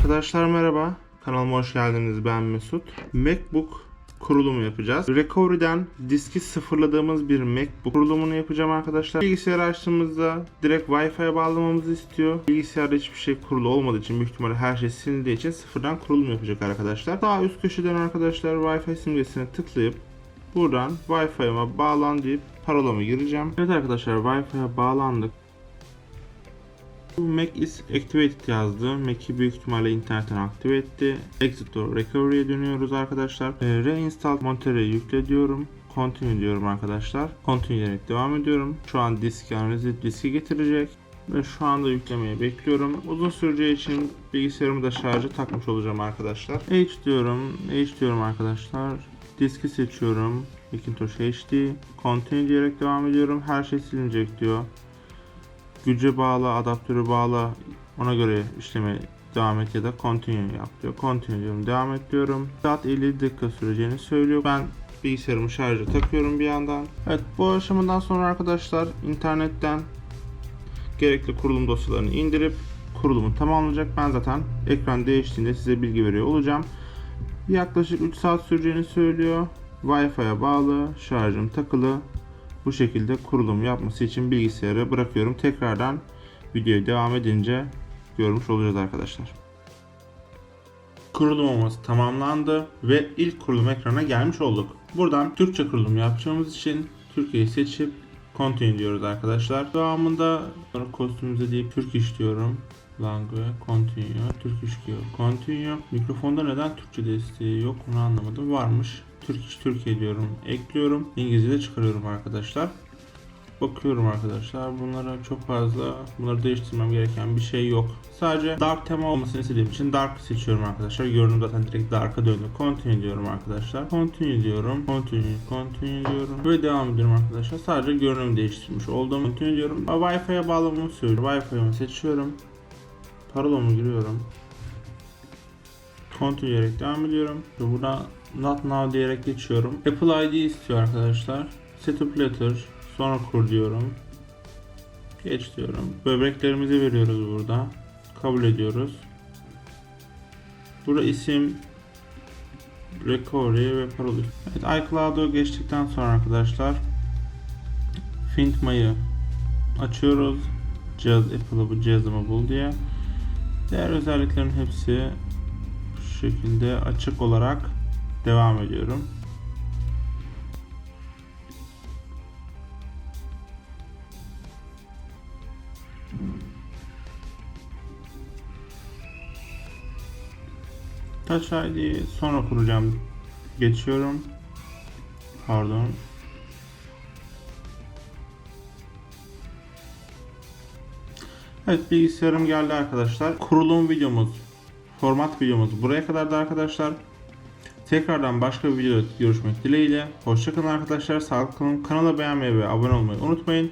Arkadaşlar merhaba. Kanalıma hoş geldiniz. Ben Mesut. MacBook kurulumu yapacağız. Recovery'den diski sıfırladığımız bir MacBook kurulumunu yapacağım arkadaşlar. Bilgisayarı açtığımızda direkt Wi-Fi'ye bağlamamızı istiyor. Bilgisayarda hiçbir şey kurulu olmadığı için büyük ihtimalle her şey silindiği için sıfırdan kurulum yapacak arkadaşlar. Sağ üst köşeden arkadaşlar Wi-Fi simgesine tıklayıp buradan Wi-Fi'ye bağlan deyip parolamı gireceğim. Evet arkadaşlar Wi-Fi'ye bağlandık. Mac is activated yazdı. Mac'i büyük ihtimalle internetten aktive etti. Exit to recovery'e dönüyoruz arkadaşlar. E, reinstall Monterey'i yükle diyorum. Continue diyorum arkadaşlar. Continue diyerek devam ediyorum. Şu an disk analizi diski getirecek. Ve şu anda yüklemeyi bekliyorum. Uzun süreceği için bilgisayarımı da şarja takmış olacağım arkadaşlar. H diyorum. H diyorum arkadaşlar. Diski seçiyorum. Macintosh HD. Continue diyerek devam ediyorum. Her şey silinecek diyor güce bağla, adaptörü bağla ona göre işleme devam et ya da continue yap diyor. Continue diyorum. Devam et diyorum. Saat 50 dakika süreceğini söylüyor. Ben bilgisayarımı şarja takıyorum bir yandan. Evet bu aşamadan sonra arkadaşlar internetten gerekli kurulum dosyalarını indirip kurulumu tamamlayacak. Ben zaten ekran değiştiğinde size bilgi veriyor olacağım. Yaklaşık 3 saat süreceğini söylüyor. Wi-Fi'ye bağlı, şarjım takılı. Bu şekilde kurulum yapması için bilgisayarı bırakıyorum. Tekrardan videoya devam edince görmüş olacağız arkadaşlar. Kurulumumuz tamamlandı ve ilk kurulum ekranına gelmiş olduk. Buradan Türkçe kurulum yapacağımız için Türkiye'yi seçip Continue diyoruz arkadaşlar. Devamında kostümümüze deyip Türk iş diyorum. Langue, continue, Türk iş. Continue. Mikrofonda neden Türkçe desteği yok onu anlamadım. Varmış. Türk iş Türkiye diyorum. Ekliyorum. İngilizce çıkarıyorum arkadaşlar. Bakıyorum arkadaşlar. Bunlara çok fazla bunları değiştirmem gereken bir şey yok. Sadece dark tema olmasını istediğim için dark seçiyorum arkadaşlar. Görünüm zaten direkt dark'a döndü. Continue diyorum arkadaşlar. Continue diyorum. Continue, continue diyorum. Ve devam ediyorum arkadaşlar. Sadece görünüm değiştirmiş oldum. Continue diyorum. Wi-Fi'ye bağlamamı söylüyor. Wi-Fi'yi seçiyorum. Parolamı giriyorum. Continue diyerek devam ediyorum. Ve burada Not Now diyerek geçiyorum. Apple ID istiyor arkadaşlar. Setup Letter. Sonra kur diyorum. Geç diyorum. Böbreklerimizi veriyoruz burada. Kabul ediyoruz. Burada isim Recovery ve parola. Evet iCloud'u geçtikten sonra arkadaşlar Find My'ı açıyoruz. Cihaz Apple'ı bu cihazımı bul diye. Diğer özelliklerin hepsi şu şekilde açık olarak devam ediyorum. Touch ID sonra kuracağım. Geçiyorum. Pardon. Evet bilgisayarım geldi arkadaşlar. Kurulum videomuz, format videomuz buraya kadardı arkadaşlar. Tekrardan başka bir videoda görüşmek dileğiyle. Hoşçakalın arkadaşlar. Sağlıklı kalın. Kanala beğenmeyi ve abone olmayı unutmayın.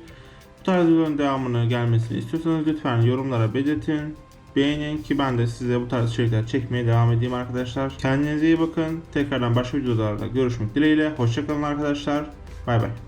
Bu tarz videoların devamını gelmesini istiyorsanız lütfen yorumlara belirtin. Beğenin ki ben de size bu tarz içerikler çekmeye devam edeyim arkadaşlar. Kendinize iyi bakın. Tekrardan başka videolarda görüşmek dileğiyle. Hoşçakalın arkadaşlar. Bay bay.